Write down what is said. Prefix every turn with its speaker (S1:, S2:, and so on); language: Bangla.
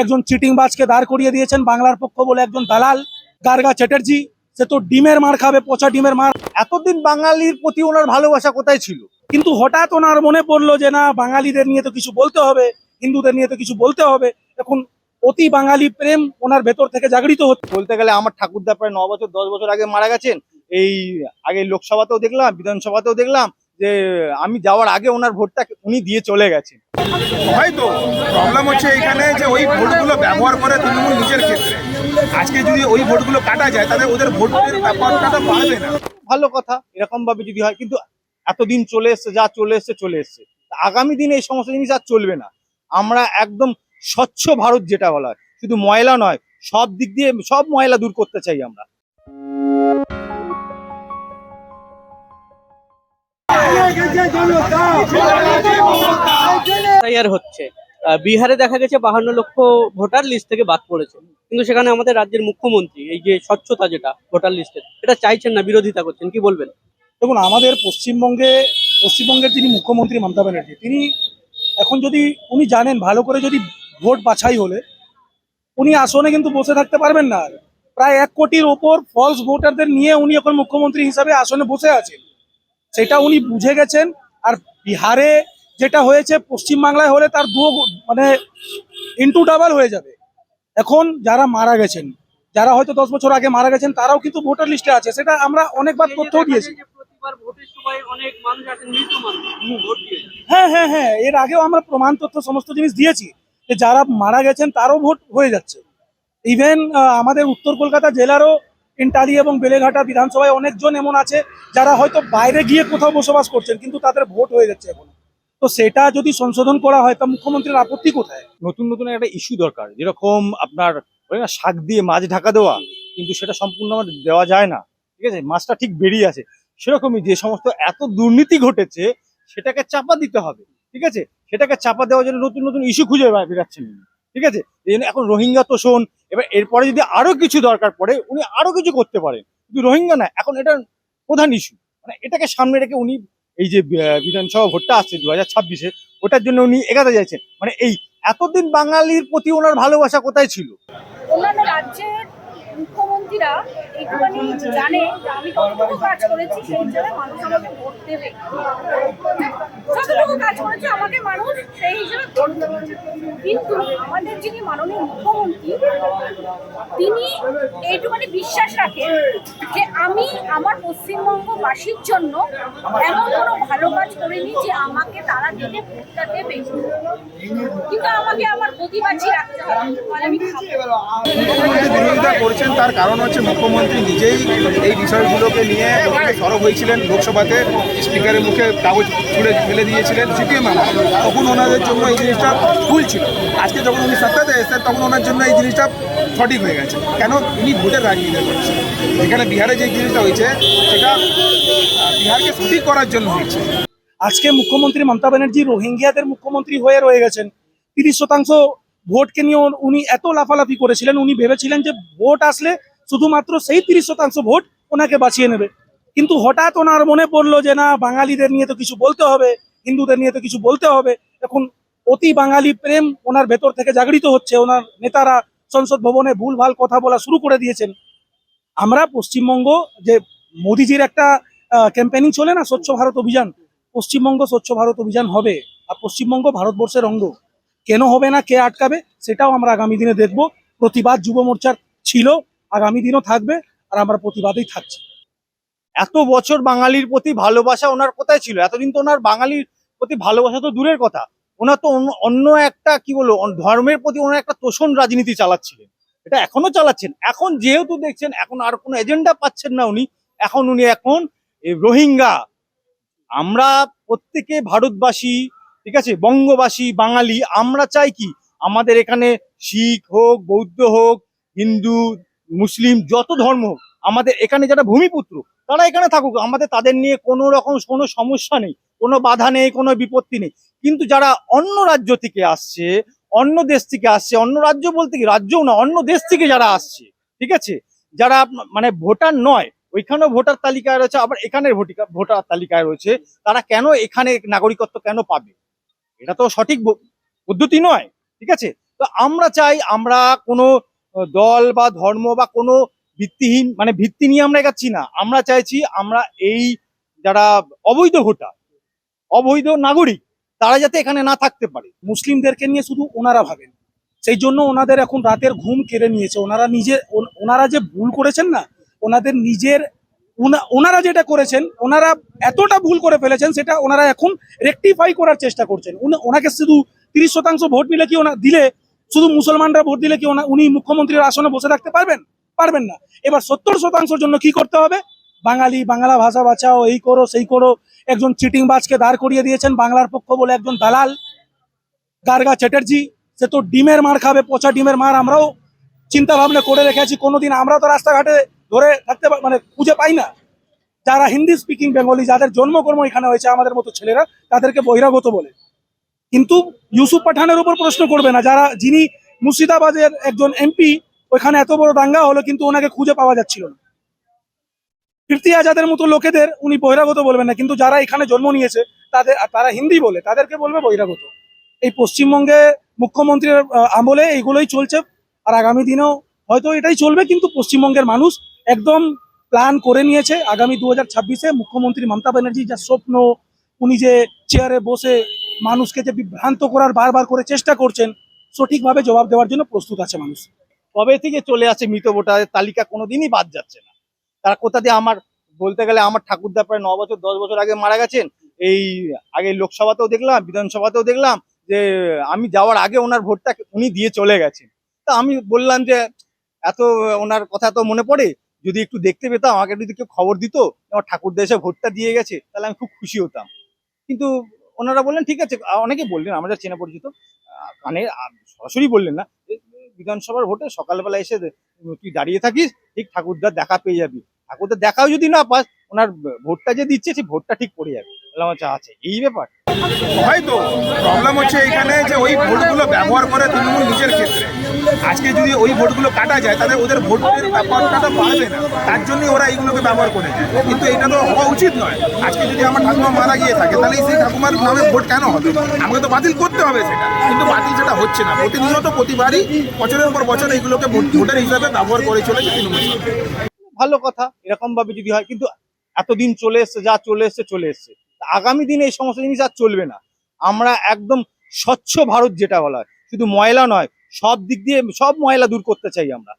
S1: একজন চিটিংবাজকে দাঁড় করিয়ে দিয়েছেন বাংলার পক্ষ বলে একজন দালাল, গার্গা চ্যাটার্জি, সে তো ডিমের মার খাবে, পচা ডিমের মার।
S2: এতদিন বাঙালির প্রতি ওনার ভালোবাসা কোথায় ছিল?
S1: কিন্তু হঠাৎ ওনার মনে পড়ল যে না, বাঙালিদের নিয়ে তো কিছু বলতে হবে, হিন্দুদের নিয়ে তো কিছু বলতে হবে। এখন অতি বাঙালি প্রেম ওনার ভেতর থেকে জাগরিত হচ্ছে।
S2: বলতে গেলে আমার ঠাকুরদা প্রায় ন বছর, দশ বছর আগে মারা গেছেন। এই আগে লোকসভাতেও দেখলাম, বিধানসভাতেও দেখলাম যে আমি যাওয়ার আগে ওনার ভোটটা উনি দিয়ে চলে গেছেন
S3: হয়তো প্রবলেম হচ্ছে এখানে যে ওই ভোটগুলো ব্যবহার করে তৃণমূল নিজের ক্ষেত্রে। আজকে যদি ওই ভোটগুলো কাটা যায় তাহলে ওদের ভোটের ব্যাপারটা বাড়বে না।
S2: ভালো কথা এরকম ভাবে যদি হয় কিন্তু এতদিন চলে এসছে যা চলে এসছে চলে এসছে। আগামী দিনে এই সমস্ত জিনিস আর চলবে না। আমরা একদম স্বচ্ছ ভারত যেটা বলা হয়। শুধু ময়লা নয় সব দিক দিয়ে সব ময়লা দূর করতে চাই আমরা।
S4: হচ্ছে। বিহারে দেখা গেছে বাহান্ন লক্ষ ভোটার লিস্ট থেকে বাদ পড়েছে। কিন্তু সেখানে আমাদের রাজ্যের মুখ্যমন্ত্রী, এই যে স্বচ্ছতা যেটা ভোটার লিস্টের এটা চাইছেন না, বিরোধিতা করছেন, কি বলবেন?
S1: দেখুন, আমাদের পশ্চিমবঙ্গে, পশ্চিমবঙ্গের যিনি মুখ্যমন্ত্রী মমতা ব্যানার্জি, তিনি এখন যদি উনি জানেন, ভালো করে যদি ভোট বাছাই হলে, উনি আসনে কিন্তু বসে থাকতে পারবেন না। প্রায় এক কোটির ওপর ফলস ভোটারদের নিয়ে উনি এখন মুখ্যমন্ত্রী হিসাবে আসনে বসে আছেন। সেটা উনি বুঝে গেছেন, আর বিহারে যেটা হয়েছে, পশ্চিমবাংলায় হলে তার দু মানে ইন্টু ডাবল হয়ে যাবে। এখন যারা মারা গেছেন, যারা হয়তো দশ বছর আগে মারা গেছেন, তারাও কিন্তু ভোটার লিস্টে আছে। সেটা আমরা অনেকবার তথ্যও দিয়েছি। হ্যাঁ হ্যাঁ হ্যাঁ এর আগেও আমরা প্রমাণ তথ্য সমস্ত জিনিস দিয়েছি যে যারা মারা গেছেন, তারও ভোট হয়ে যাচ্ছে। ইভেন আমাদের উত্তর কলকাতা জেলারও ইন্টালি এবং বেলেঘাটা বিধানসভায় অনেকজন এমন আছে যারা হয়তো বাইরে গিয়ে কোথাও বসবাস করছেন, কিন্তু তাদের ভোট হয়ে যাচ্ছে এখন। তো সেটা যদি সংশোধন করা হয়, তা মুখ্যমন্ত্রীর আপত্তি কোথায়?
S2: নতুন নতুন একটা ইস্যু দরকার। যেরকম আপনার না শাক দিয়ে মাছ ঢাকা দেওয়া, কিন্তু সেটা সম্পূর্ণ আমার দেওয়া যায় না। ঠিক আছে? মাছটা ঠিক বেরিয়ে আছে সেরকমই যে সমস্ত এত দুর্নীতি ঘটেছে, সেটাকে চাপা দিতে হবে। ঠিক আছে? সেটাকে চাপা দেওয়ার জন্য নতুন নতুন ইস্যু খুঁজে উনি। ঠিক আছে? এখন রোহিঙ্গা তোষণ এবার এরপরে যদি আরও কিছু দরকার পড়ে, উনি আরও কিছু করতে পারেন। কিন্তু রোহিঙ্গা না, এখন এটা প্রধান ইস্যু মানে এটাকে সামনে রেখে উনি এই যে বিধানসভা ভোটটা আসছে দু হাজার ছাব্বিশে, ওটার জন্য উনি এগাতে যাচ্ছেন মানে এই এতদিন বাঙালির প্রতি ওনার ভালোবাসা কোথায় ছিল?
S5: অন্যান্য রাজ্যের মুখ্যমন্ত্রীরা একটুখানি জানে আমি কতটুকু কাজ করেছি, সেই হিসাবে মানুষ আমাকে ভোট দেবে যতটুকু কাজ আমাকে মানুষ সেই হিসাবে ভোট দেবে কিন্তু আমাদের যিনি মাননীয় মুখ্যমন্ত্রী, তিনি এইটুখানি বিশ্বাস রাখেন যে আমি আমার পশ্চিমবঙ্গবাসীর জন্য এমন কোনো ভালো কাজ করিনি যে আমাকে তারা দিনে ভোটটা দেবে। কিন্তু আমাকে আমার প্রতিবাদী রাখতে হবে। আমি
S3: করছেন, তার কারণ হচ্ছে মুখ্যমন্ত্রী নিজেই এই বিষয়গুলোকে নিয়ে সরব হয়েছিলেন লোকসভাতে, স্পিকারের মুখে কাগজ ছুড়ে ফেলে দিয়েছিলেন সিপিএম আমলে তখন ওনাদের জন্য এই জিনিসটা ভুল ছিল। আজকে যখন উনি সত্তাতে এসেছেন, তখন ওনার জন্য এই জিনিসটা সঠিক হয়ে গেছে। কেন? উনি ভোটের রাজনীতি করছেন এখানে বিহারে যে জিনিসটা হয়েছে, সেটা বিহারকে সঠিক করার জন্য হয়েছে।
S1: আজকে মুখ্যমন্ত্রী মমতা ব্যানার্জি রোহিঙ্গিয়াদের মুখ্যমন্ত্রী হয়ে রয়ে গেছেন। তিরিশ শতাংশ ভোটকে নিয়ে উনি এত লাফালাফি করেছিলেন, উনি ভেবেছিলেন যে ভোট আসলে শুধুমাত্র সেই তিরিশ শতাংশ ভোট ওনাকে বাঁচিয়ে নেবে। কিন্তু হঠাৎ ওনার মনে পড়ল যে, না, বাঙালিদের নিয়ে তো কিছু বলতে হবে, হিন্দুদের নিয়ে তো কিছু বলতে হবে। এখন অতি বাঙালি প্রেম ওনার ভেতর থেকে জাগরিত হচ্ছে। ওনার নেতারা সংসদ ভবনে ভুলভাল কথা বলা শুরু করে দিয়েছেন। আমরা পশ্চিমবঙ্গ যে মোদিজির একটা ক্যাম্পেনিং চলে না, স্বচ্ছ ভারত অভিযান? পশ্চিমবঙ্গ স্বচ্ছ ভারত অভিযান হবে আর পশ্চিমবঙ্গ ভারতবর্ষের অঙ্গ। কেন হবে না, কে আটকাবে, সেটাও আমরা আগামী দিনে দেখব। প্রতিবাদ যুব মোর্চার ছিল আগামী দিনও থাকবে আর আমরা প্রতিবাদেই থাকছি।
S2: এত বছর বাঙালির প্রতি ভালোবাসা ওনার কোথায় ছিল? এতদিন তো ওনার বাঙালির প্রতি ভালোবাসা তো দূরের কথা। ওনার তো অন্য- একটা, কি বলব ধর্মের প্রতি ওনার একটা তোষণ রাজনীতি চালাচ্ছিলেন। এটা এখনও চালাচ্ছেন। এখন যেহেতু দেখছেন, এখন আর কোনো এজেন্ডা পাচ্ছেন না উনি। এখন উনি এখন রোহিঙ্গা। আমরা প্রত্যেকে ভারতবাসী, ঠিক আছে? বঙ্গবাসী, বাঙালি, আমরা চাই কি? আমাদের এখানে শিখ হোক, বৌদ্ধ হোক, হিন্দু মুসলিম যত ধর্ম আমাদের এখানে যারা ভূমিপুত্র, তারা এখানে থাকুক। আমাদের তাদের নিয়ে কোনো রকম কোনো সমস্যা নেই, কোনো বাধা নেই, কোনো বিপত্তি নেই। কিন্তু যারা অন্য রাজ্য থেকে আসছে, অন্য দেশ থেকে আসছে, অন্য রাজ্য বলতে কি, রাজ্যও না, অন্য দেশ থেকে যারা আসছে, ঠিক আছে? যারা মানে ভোটার নয়, ওইখানেও ভোটার তালিকায় রয়েছে, আবার এখানের ভোটিকা- ভোটার তালিকায় রয়েছে, তারা কেন এখানে নাগরিকত্ব কেন পাবে? এটা তো সঠিক পদ্ধতি নয়, ঠিক আছে? তো আমরা চাই আমরা কোনো দল বা ধর্ম বা কোনো ভিত্তিহীন মানে ভিত্তি নিয়ে আমরা এগাচ্ছি না। আমরা চাইছি আমরা এই যারা অবৈধ ভোটার, অবৈধ নাগরিক, তারা যাতে এখানে না থাকতে পারে।
S1: মুসলিমদেরকে নিয়ে শুধু ওনারা ভাবেন। সেই জন্য ওনাদের এখন রাতের ঘুম কেড়ে নিয়েছে। ওনারা নিজে ওনারা যে ভুল করেছেন না, ওনাদের নিজের, ওনা- ওনারা যেটা করেছেন, ওনারা এতটা ভুল করে ফেলেছেন, সেটা ওনারা এখন রেকটিফাই করার চেষ্টা করছেন। ওনাকে শুধু তিরিশ শতাংশ ভোট নিলে কি ওনা, দিলে শুধু মুসলমানরা ভোট দিলে কি উনি মুখ্যমন্ত্রীর আসনে বসে থাকতে পারবেন? পারবেন না। এবার সত্তর শতাংশের জন্য কি করতে হবে? বাঙালি, বাংলা ভাষা বাঁচাও, এই করো, সেই করো। একজন চিটিং বাজকে দাঁড় করিয়ে দিয়েছেন বাংলার পক্ষ বলে একজন দালাল। গার্গা চ্যাটার্জি, সে তো ডিমের মার খাবে, পচা ডিমের মার আমরাও চিন্তা ভাবনা করে রেখেছি কোনোদিন আমরাও তো রাস্তাঘাটে ধরে থাকতে মানে খুঁজে পাই না। যারা হিন্দি স্পিকিং বেঙ্গলি যাদের জন্মকর্ম এখানে হয়েছে, আমাদের মতো ছেলেরা, তাদেরকে বহিরাগত বলে। কিন্তু ইউসুফ পাঠানের উপর প্রশ্ন করবে না। যারা, যিনি মুর্শিদাবাদের একজন এমপি ওইখানে এত বড় দাঙ্গা হলো কিন্তু ওনাকে খুঁজে পাওয়া যাচ্ছিল না। কীর্তি আজাদের মতো লোকেদের উনি বহিরাগত বলবেন না, কিন্তু যারা এখানে জন্ম নিয়েছে, তাদের তারা হিন্দি বলে, তাদেরকে বলবে বহিরাগত। এই পশ্চিমবঙ্গে মুখ্যমন্ত্রীর আমলে এইগুলোই চলছে, আর আগামী দিনেও হয়তো এটাই চলবে, কিন্তু পশ্চিমবঙ্গের মানুষ একদম প্ল্যান করে নিয়েছে, আগামী দু হাজার ছাব্বিশে মুখ্যমন্ত্রী মমতা ব্যানার্জি যা স্বপ্ন, উনি যে চেয়ারে বসে মানুষকে যে বিভ্রান্ত করার বারবার করে চেষ্টা করছেন, সঠিকভাবে জবাব দেওয়ার জন্য প্রস্তুত আছে মানুষ।
S2: কবে থেকে চলে আসে মৃত ভোটারের তালিকা কোনোদিনই বাদ যাচ্ছে না। তারা কোথা দিয়ে আমার, বলতে গেলে আমার ঠাকুরদা প্রায় ন বছর, দশ বছর আগে মারা গেছেন। এই আগে লোকসভাতেও দেখলাম, বিধানসভাতেও দেখলাম যে আমি যাওয়ার আগে ওনার ভোটটা উনি দিয়ে চলে গেছেন। তা আমি বললাম যে, এত ওনার কথা তো মনে পড়ে, যদি একটু দেখতে পেতাম, আমাকে যদি কেউ খবর দিত আমার ঠাকুরদা এসে ভোটটা দিয়ে গেছে, তাহলে আমি খুব খুশি হতাম। কিন্তু ওনারা বললেন, ঠিক আছে। অনেকে বললেন আমাদের চেনা পরিচিত কানে সরাসরি বললেন না বিধানসভার ভোটে সকালবেলা এসে তুই দাঁড়িয়ে থাকিস, ঠিক ঠাকুরদার দেখা পেয়ে যাবি। ঠাকুরদার দেখাও যদি না পাস, ওনার ভোটটা যে দিচ্ছে, সেই ভোটটা ঠিক পড়ে যাবে। আচ্ছা আছে। এই ব্যাপার।
S3: হয়তো প্রবলেম হচ্ছে এখানে যে ওই ভোটগুলো ব্যবহার করে তৃণমূল নিজের ক্ষেত্রে। আজকে যদি ওই ভোটগুলো কাটা যায়, তাহলে ওদের ভোটের ব্যাপারটা বাড়বে না। তার জন্যই ওরা এইগুলোকে ব্যবহার করে কিন্তু এটা তো হওয়া উচিত নয়। আজকে যদি আমার ঠাকুমা মারা গিয়ে থাকে, তাহলে সেই ঠাকুমার নামে ভোট কেন হবে? আমাকে তো বাতিল করতে হবে সেটা। কিন্তু বাতিল সেটা হচ্ছে না। প্রতিনিয়ত প্রতিবারই বছরের পর বছর এইগুলোকে ভোট- ভোটের হিসাবে ব্যবহার করে চলেছে তৃণমূল
S2: ভালো কথা এরকম ভাবে যদি হয়, কিন্তু এতদিন চলে এসছে, যা চলে এসছে চলে এসছে। আগামী দিনে এই সমস্ত জিনিস আর চলবে না। আমরা একদম স্বচ্ছ ভারত যেটা বলা হয়। শুধু ময়লা নয় সব দিক দিয়ে সব ময়লা দূর করতে চাই আমরা।